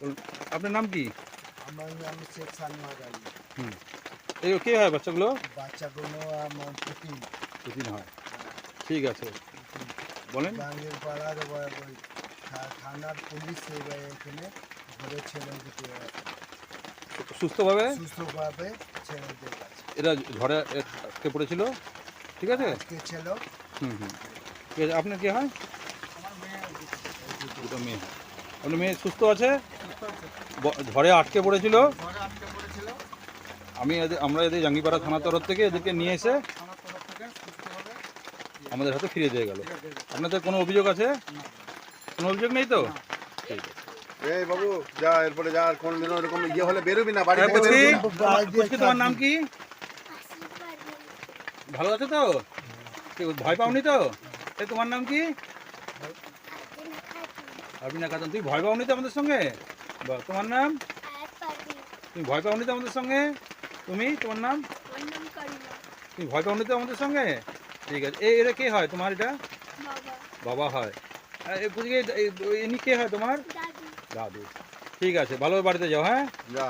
আপনার নাম কি? আমার নাম শেখ সালমা আলী হুম। এই কে হয় বাচ্চাগুলো? বাচ্চাগুলো আমার পুতিন। দুদিন হয়। ঠিক আছে। বলেন। গাঙ্গের পাড়ার থানার পুলিশ এখানে ধরেছিল দুটো সুস্থভাবে? সুস্থভাবে ছেলেদের কাছে এরা ঝড়ে আটকে পড়েছিল? ঠিক আছে? আজকে ছিল। হুম হুম। ঠিক আছে আপনার কি হয়? দুটো মেয়ে আপনার মেয়ে সুস্থ আছে? ঝড়ে আটকে পড়েছিল। ঘরে আটকে পড়েছিল। আমি এদের- আমরা এদের জাঙ্গিপাড়া থানার তরফ থেকে এদেরকে নিয়ে এসে থানার তরফ থেকে সুস্থভাবে আমাদের হাতে ফিরিয়ে দিয়ে গেল। আপনাদের কোনো অভিযোগ আছে? কোনো অভিযোগ নেই তো? ঠিক আছে। এই বাবু যা এরপরে যা আর এরকম ইয়ে হলে বেরোবি না বাড়ি হ্যাঁ, থেকে পুচকি, বেরোবি না। তোমার- নাম কি? ভালো আছো তো? ভয় পাওনি তো? এই তোমার নাম কি? খাতুন। তুই ভয় পাওনি তো আমাদের সঙ্গে? বাহ, তোমার নাম তুমি ভয় পাওনি তো আমাদের সঙ্গে তুমি তোমার নাম তুমি ভয় পাওনি তো আমাদের সঙ্গে ঠিক আছে এই এটা কে হয় তোমার এটা বাবা হয় আর এই- ইনি কে হয় তোমার দাদু ঠিক আছে ভালো বাড়িতে যাও হ্যাঁ যা